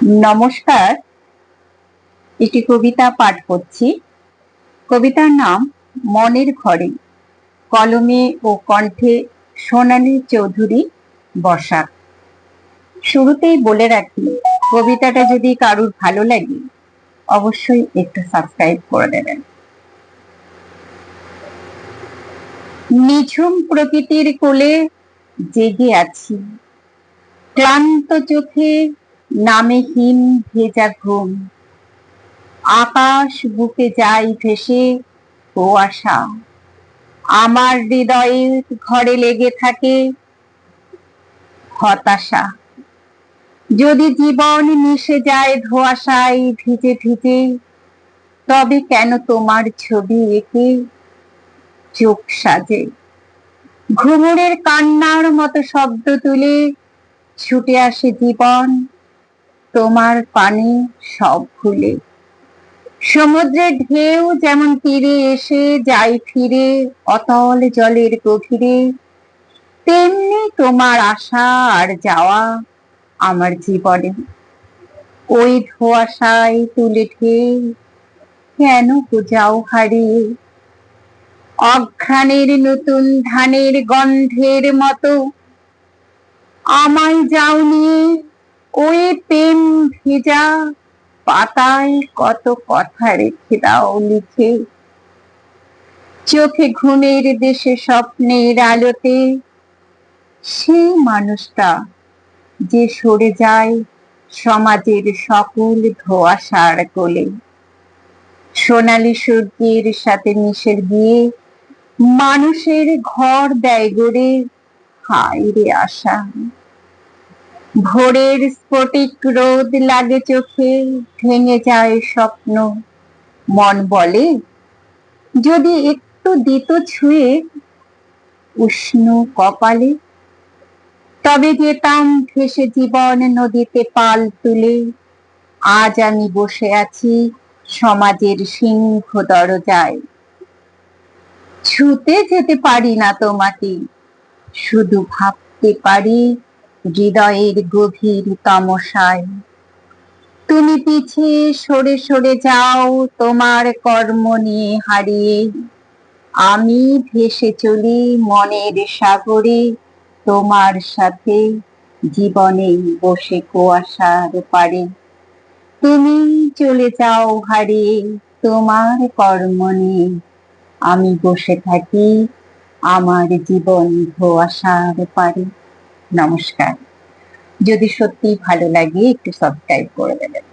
নমস্কার। একটি কবিতা পাঠ করছি। কবিতার নাম মনের ঘরে। কলমে ও কণ্ঠে সোনালী চৌধুরী বসাক শুরুতেই বলে রাখি, কবিতাটা যদি কারুর ভালো লাগে, অবশ্যই একটু সাবস্ক্রাইব করে দেবেন। নিঝুম প্রকৃতির কোলে জেগে আছি। ক্লান্ত চোখে নামে হিম ভেজা ঘুম। আকাশ বুকে যাই ভেসে কুয়াশা। আমার হৃদয়ের ঘরে লেগে থাকে হতাশা। যদি জীবন মিশে যায় ধোয়াশায় ভিজে ভিজে, তবে কেন তোমার ছবি এঁকে চোখ সাজে? ঘুমুরের কান্নার মতো শব্দ তুলে ছুটে আসে জীবন তোমার পানি সব ভুলে। সমুদ্রের ঢেউ যেমন তীরে এসে যায় ফিরে, অতল জলের গভীরে, তেমনি তোমার আসা আর যাওয়া আমার জীবনে। ওই ধোয়াশায় তুলে ঢেউ কেন যাও হারিয়ে অঘ্রাণের নতুন ধানের গন্ধের মতো আমায় যাও নিয়ে ওই প্রেম ভেজা পাতায় কত কথা রেখে দাও লিখে। চোখে ঘুমের দেশে স্বপ্নের আলোতে সেই মানুষটা যে সরে যায় সমাজের সকল ধোয়াশার কোলে। সোনালী সূর্যের সাথে মিশে গিয়ে মানুষের ঘর দেয় গড়ে, হায় রে আশা। ভোরের স্ফটিক রোদ লাগে চোখে, ভেঙে যায় স্বপ্ন। মন বলে, যদি একটু দিত ছুঁয়ে উষ্ণ কপালে, তবে যেতাম ভেসে জীবন নদীতে পাল তুলে। আজ আমি বসে আছি সমাজের সিংহ দরজায়। ছুতে যেতে পারি না তোমাকে, শুধু ভাবতে পারি হৃদয়ের গভীর তমসায় তুমি পিছিয়ে সরে সরে যাও, তোমার কর্ম নিয়ে হারিয়ে। আমি ভেসে চলি মনের সাগরে, তোমার সাথে জীবনে বসে কুয়াশার পারে তুমি চলে যাও হারিয়ে, তোমার কর্ম নিয়ে। আমি বসে থাকি আমার জীবন ধোয়াশার পারে নমস্কার। যদি সত্যি ভালো লাগে একটু সাবস্ক্রাইব করে দেবেন।